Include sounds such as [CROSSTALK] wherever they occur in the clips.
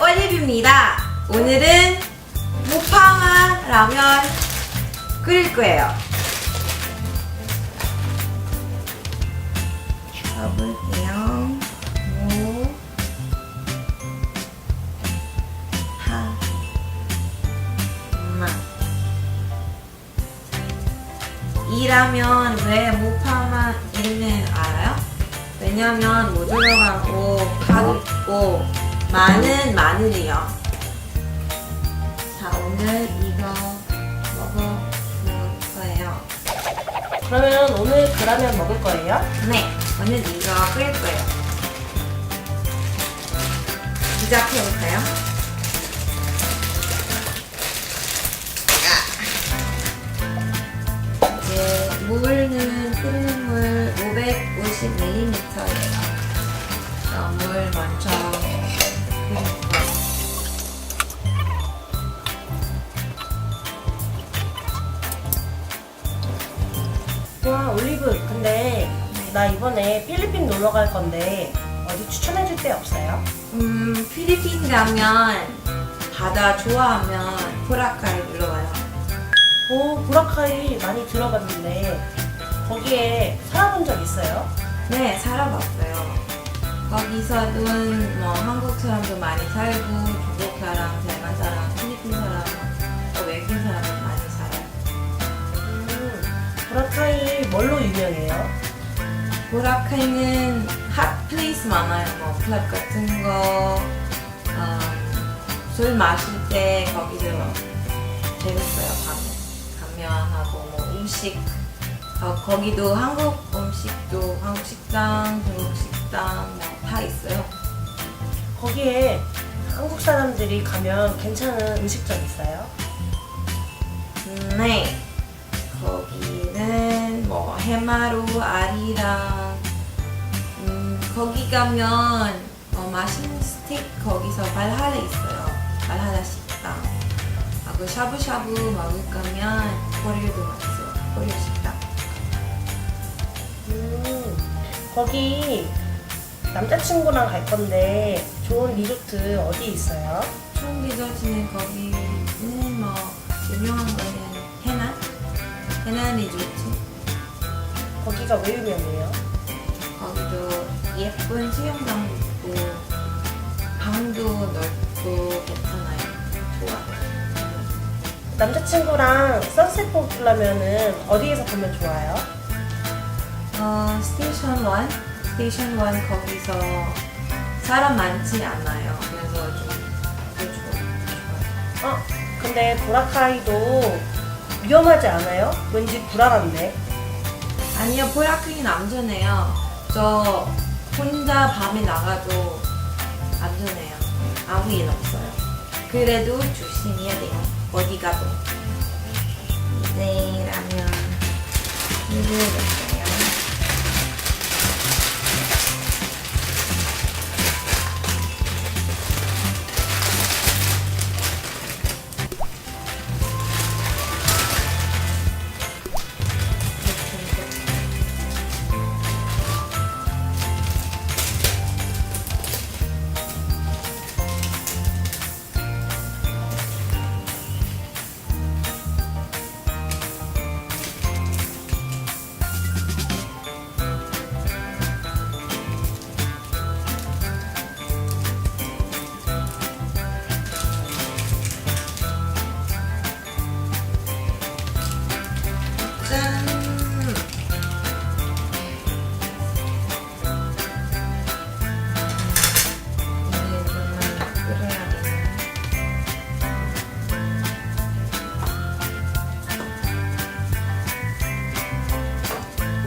올리브입니다. 오늘은 무파마 라면 끓일 거예요. 넣어볼게요. 무, 파, 마. 이 라면 왜 무파마 이름을 알아요? 왜냐면 무 들어가고 파도 있고 마는 마늘이요. 자 오늘 이거 먹어볼 거예요. 그러면 오늘 그 라면 먹을 거예요? 네 오늘 이거 끓일 거예요. 시작해볼까요? 이제 물은 끓는 물 550ml예요. 물 먼저. 와 올리브 근데 나 이번에 필리핀 놀러 갈 건데 어디 추천해 줄 데 없어요? 음, 필리핀 가면 바다 좋아하면 보라카이 놀러 와요. 오 보라카이 많이 들어봤는데 거기에 살아본 적 있어요? 네, 살아봤어요. 거기서는 뭐 한국 사람도 많이 살고 중국 사람, 대만 사람, 필리핀 사람, 또 외국인 사람도 많이 살아요. 음, 보라카이 뭘로 유명해요? 보라카이는 핫 플레이스 많아요. 뭐 클럽 같은 거, 음, 술 마실 때 거기서 재밌어요. 가면 가면하고 뭐 음식 어, 거기도 한국 음식도 한국 식당, 중국 식당 뭐 다 있어요. 거기에 한국 사람들이 가면 괜찮은 음식점 있어요? 음, 네. 거기는 뭐 해마루 아리랑 음, 거기 가면 어, 맛있는 스테이크 거기서 발하라 있어요. 발하라 식당. 하고 샤브샤브 먹을 거면 코리아도 맛있어요. 코리아 식당. 음, 거기 남자친구랑 갈 건데 좋은 리조트 어디 있어요? 총 리조트는 거기는 뭐 유명한 거는 해난? 해난 리조트. 거기가 왜 유명해요? 거기도 예쁜 수영장도 있고 방도 넓고 괜찮아요. 좋아요. 남자친구랑 선셋 보려면은 어디에서 보면 좋아요? 어, 스테이션 1? 스테이션 1 거기서 사람 많지 않아요. 그래서 좀더 좋아요. 어, 근데 보라카이도 위험하지 않아요? 왠지 불안한데. 아니요, 보라크인 안전해요. 저 혼자 밤에 나가도 안전해요. 아무 일 없어요. 그래도 조심해야 돼요. 어디 가도. 이제 라면 물을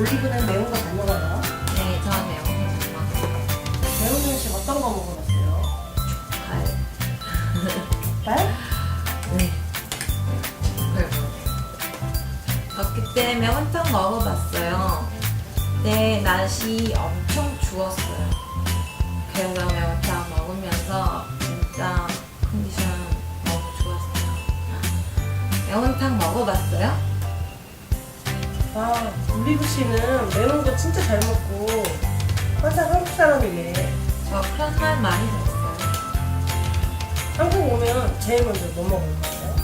올리브는 매운 거 잘 먹어요. 네, 저 매운 거잘 먹어요. 매운 음식 어떤 거 먹어봤어요? 발. 날? [LAUGHS] 네. 어, 그때 매운탕 먹어봤어요. 근데 날씨 엄청 추웠어요. 그래서 매운탕 먹으면서 진짜 컨디션 너무 좋았어요. 매운탕 먹어봤어요? 와, 올리브 씨는 매운 거 진짜 잘 먹고 항상 한국 사람이네. 저 그런 말 많이 들었어요. 한국 오면 제일 먼저 뭐 먹을 거예요?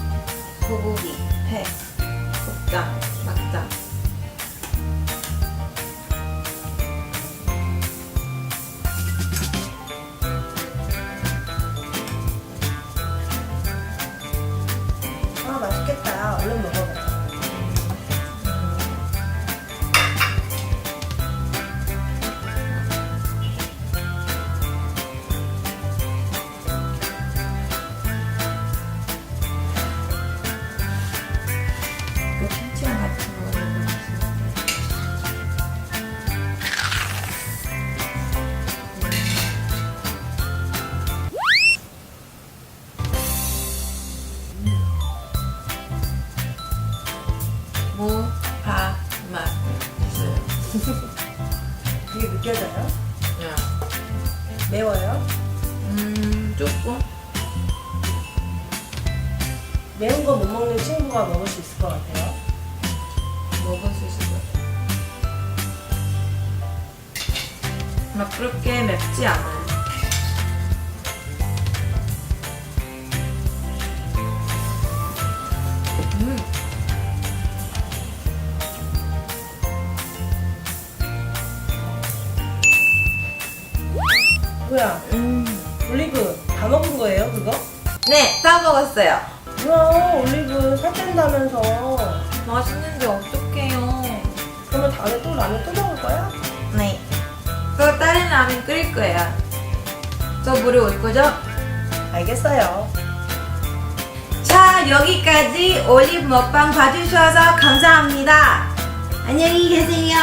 소고기, 회, 곱창, 막장. 그게 느껴져요? 야, 매워요? 음, 조금? 매운 거 못 먹는 친구가 먹을 수 있을 것 같아요. 먹을 수 있을 것 같아요. 막 그렇게 맵지 않아요. 뭐야? 음. 올리브 다 먹은 거예요, 그거? 네, 다 먹었어요. 뭐야, 올리브 살 뺀다면서. 맛있는데 어떡해요. 그러면 다음에 또 라면 또 먹을 거야? 네. 또 다른 라면 끓일 거예요. 저 물에 올 거죠? 알겠어요. 자, 여기까지 올리브 먹방 봐주셔서 감사합니다. 안녕히 계세요.